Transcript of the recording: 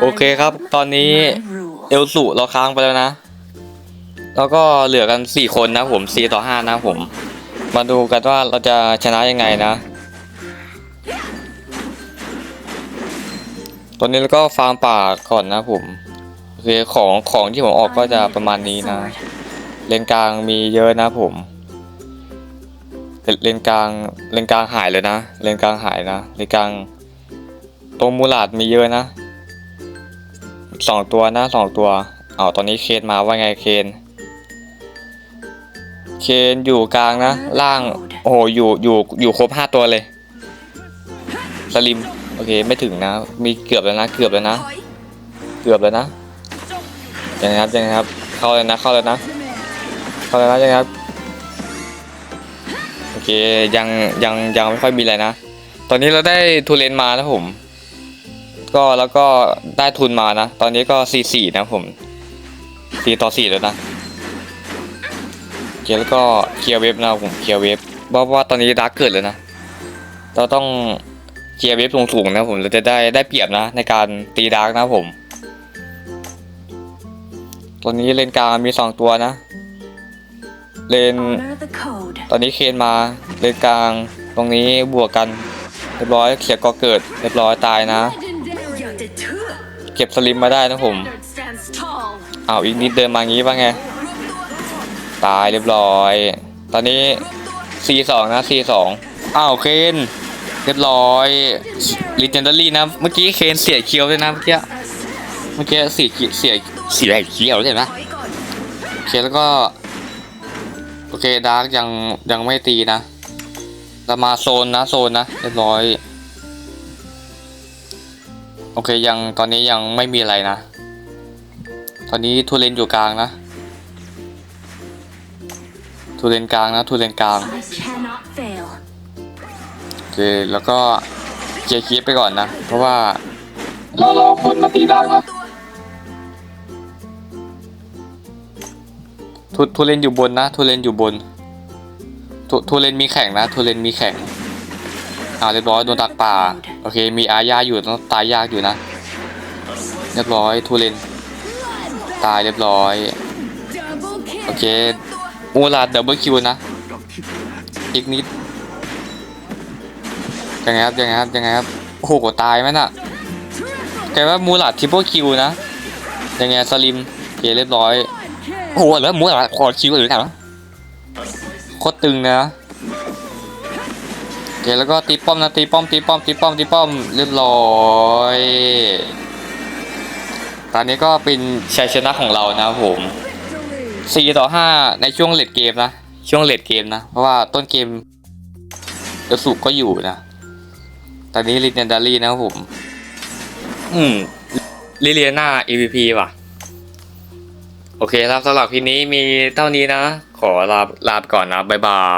โอเคครับ ตอนนี้เอลสุเราค้างไปแล้วนะ แล้วก็เหลือกันสี่คนนะผมสี่ต่อห้านะผม มาดูกันว่าเราจะชนะยังไงนะ ตอนนี้เราก็ฟาร์มป่าก่อนนะผมโอเคของของที่ผมออกก็จะประมาณนี้นะ เลนกลางมีเยอะนะผมเลนกลางเลนกลางหายเลยนะเลนกลางหายนะเลนกลางตรงมูลาดมีเยอะนะ สองตัวนะสองตัวเอาตอนนี้เคนมาว่าไงเคนเคนอยู่กลางนะ ล่าง โอ้โหอยู่อยู่อยู่ครบห้าตัวเลยสลิมโอเคไม่ถึงนะ มีเกือบแล้วนะ เกือบแล้วนะ เกือบแล้วนะยังไงครับยังไงครับ เข้าเลยนะ เข้าเลยนะ เข้าเลยนะยังไงครับโอเคยังยังยังไม่ค่อยมีอะไรนะ ตอนนี้เราได้ทุเรนมานะผม ก็แล้วก็ได้ทุนมานะ ตอนนี้ก็4-4นะผม4ต่อ4แล้วนะเคแล้วก็เคลียร์เว็บนะผมเคลียร์เว็บเพราะว่าตอนนี้ดักเกิดเลยนะ เราต้องเคลียร์เว็บสูงๆนะผมเราจะได้ได้เปรียบนะ ในการตีดักนะผม ตอนนี้เลนกลางมี2ตัวนะ เลน ตอนนี้เคนมาเลนกลางตรงนี้บวกกันเรียบร้อยเขียก็เกิดเรียบร้อยตายนะ เก็บสลิมมาได้นะผม stands tall อ้าอีกนิดเดินมางี้ว่าไง ตายเรียบร้อย ตอนนี้ C2 นะ C2 อ้าวเคนเรียบร้อยลีเจนดารี่นะ เมื่อกี้เคนเสียเคียวเลยนะเมื่อกี้ เมื่อกี้เสียเสียเสียเคียวเลยนะถอยก่อนโอเคแล้วก็ โอเคดาร์กยังยังไม่ตีนะเรามาโซนนะโซนนะเรียบร้อย โอเคยังตอนนี้ยังไม่มีอะไรนะ ตอนนี้ทูเลนอยู่กลางนะทูเลนกลางนะทูเลนกลาง I cannot fail โอเคแล้วก็เคลียร์คลิปไปก่อนนะ เพราะว่าเรารอคนมาตีดาร์กนะทูทูเลนอยู่บนนะทูเลนอยู่บนทูทูเลนมีแข่งนะทูเลนมีแข่ง อ่าเรียบร้อยโดนตักป่าโอเค มีอาญาอยู่ต้องตายยากอยู่นะ เรียบร้อยทูเลนตายเรียบร้อยโอเคมูลาดดับเบิลคิวนะอีกนิดยังไงครับยังไงครับยังไงครับโอ้โหตายไหมน่ะแกว่ามูลาดทริปเปิลคิวนะยังไงสลิมเคเรียบร้อยโอ้โหแล้วมูลาดคอคิวหรือไงวะโคตรตึงนะ คแล้วก็ตีป้อมนะตีป้อมตีป้อมตีป้อมตีป้อมเรียบร้อยตอนนี้ก็เป็นชัยชนะของเรานะครับผม4ต่อ5ในช่วงเลดเกมนะช่วงเลดเกมนะเพราะว่าต้นเกมเดสุก็อยู่นะ ตอนนี้ลิเนดารีนะครับผม อืมลิเลียนา EVP ว่ะ โอเคครับสำหรับคลิปนี้มีเท่านี้นะ ขอลาลาก่อนนะ บ๊ายบาย